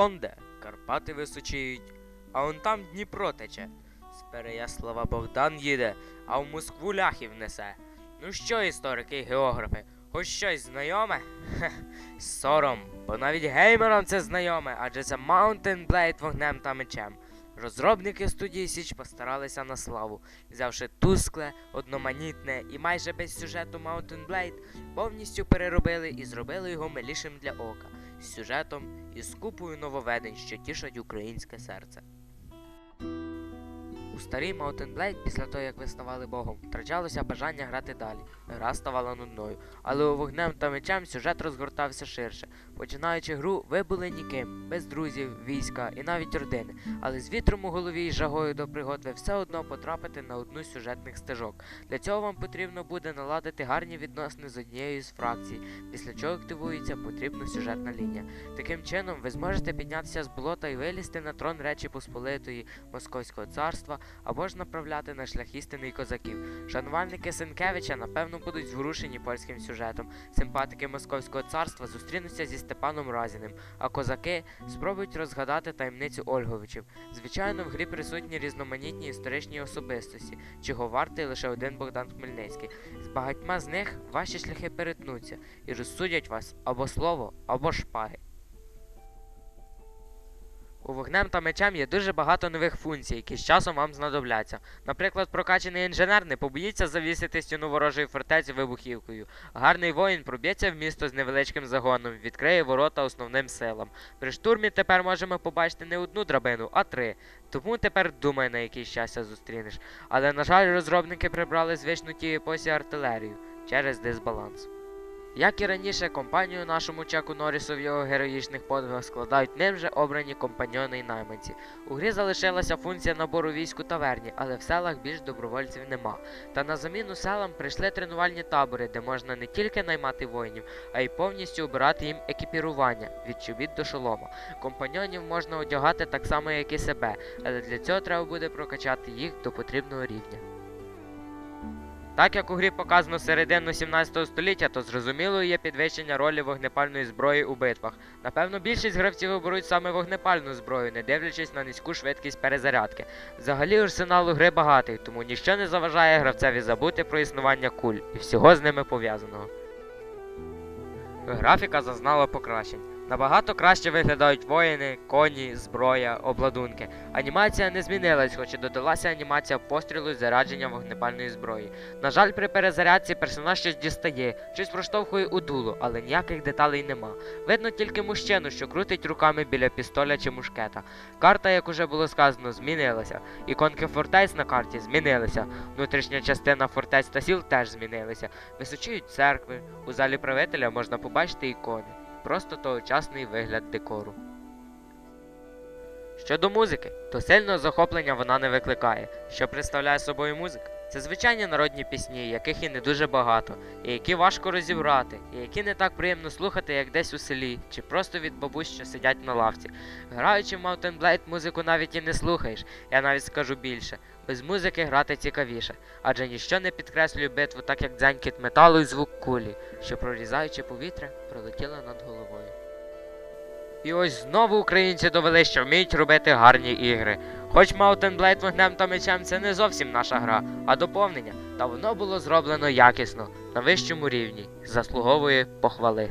Онде Карпати височіють, а он там Дніпро тече. З Переяслава Богдан їде, а в Москву ляхів несе. Ну що, історики і географи, хоч щось знайоме? Хех, сором, бо навіть геймерам це знайоме, адже це Mountain Blade вогнем та мечем. Розробники студії Січ постаралися на славу, взявши тускле, одноманітне і майже без сюжету Mountain Blade, повністю переробили і зробили його милішим для ока, сюжетом і з купою нововведень, що тішать українське серце. Старій Mountain Blade, після того як ви ставали богом, втрачалося бажання грати далі. Гра ставала нудною, але у вогнем та мечем сюжет розгортався ширше. Починаючи гру, ви були ніким, без друзів, війська і навіть родини. Але з вітром у голові і жагою до пригод ви все одно потрапите на одну з сюжетних стежок. Для цього вам потрібно буде наладити гарні відносини з однією з фракцій, після чого активується потрібна сюжетна лінія. Таким чином, ви зможете піднятися з болота і вилізти на трон Речі Посполитої Московського царства або ж направляти на шлях істини козаків. Шанувальники Сенкевича напевно будуть зворушені польським сюжетом. Симпатики Московського царства зустрінуться зі Степаном Разіним, а козаки спробують розгадати таємницю Ольговичів. Звичайно, в грі присутні різноманітні історичні особистості, чого вартий лише один Богдан Хмельницький. З багатьма з них ваші шляхи перетнуться і розсудять вас або слово, або шпаги. У вогнем та мечем є дуже багато нових функцій, які з часом вам знадобляться. Наприклад, прокачаний інженер не побоїться завісити стіну ворожої фортеці вибухівкою. Гарний воїн проб'ється в місто з невеличким загоном, відкриє ворота основним силам. При штурмі тепер можемо побачити не одну драбину, а три. Тому тепер думай, на який щастя зустрінеш. Але, на жаль, розробники прибрали звичну тій епосі артилерію через дисбаланс. Як і раніше, компанію нашому Чаку Норрісу в його героїчних подвигах складають ним же обрані компаньони і найманці. У грі залишилася функція набору військ у таверні, але в селах більш добровольців нема. Та на заміну селам прийшли тренувальні табори, де можна не тільки наймати воїнів, а й повністю обирати їм екіпірування від чобіт до шолома. Компаньонів можна одягати так само, як і себе, але для цього треба буде прокачати їх до потрібного рівня. Так як у грі показано середину 17 століття, то зрозуміло є підвищення ролі вогнепальної зброї у битвах. Напевно, більшість гравців оберуть саме вогнепальну зброю, не дивлячись на низьку швидкість перезарядки. Взагалі арсенал гри багатий, тому ніщо не заважає гравцеві забути про існування куль і всього з ними пов'язаного. Графіка зазнала покращень. Набагато краще виглядають воїни, коні, зброя, обладунки. Анімація не змінилась, хоч і додалася анімація пострілу і зарядження вогнепальної зброї. На жаль, при перезарядці персонаж щось дістає, щось проштовхує у дуло, але ніяких деталей нема. Видно тільки мужчину, що крутить руками біля пістоля чи мушкета. Карта, як уже було сказано, змінилася. Іконки фортець на карті змінилися. Внутрішня частина фортець та сіл теж змінилися. Височують церкви. У залі правителя можна побачити ікони. Просто тогочасний вигляд декору. Щодо музики, то сильного захоплення вона не викликає. Що представляє собою музика? Це звичайні народні пісні, яких і не дуже багато, і які важко розібрати, і які не так приємно слухати, як десь у селі, чи просто від бабусь, що сидять на лавці. Граючи в Mountain Blade, музику навіть і не слухаєш, я навіть скажу більше. Без музики грати цікавіше, адже ніщо не підкреслює битву, так як дзенькіт металу і звук кулі, що прорізаючи повітря, пролетіла над головою. І ось знову українці довели, що вміють робити гарні ігри. Хоч Mountain вогнем та мечем це не зовсім наша гра, а доповнення, та воно було зроблено якісно, на вищому рівні, заслуговує похвали.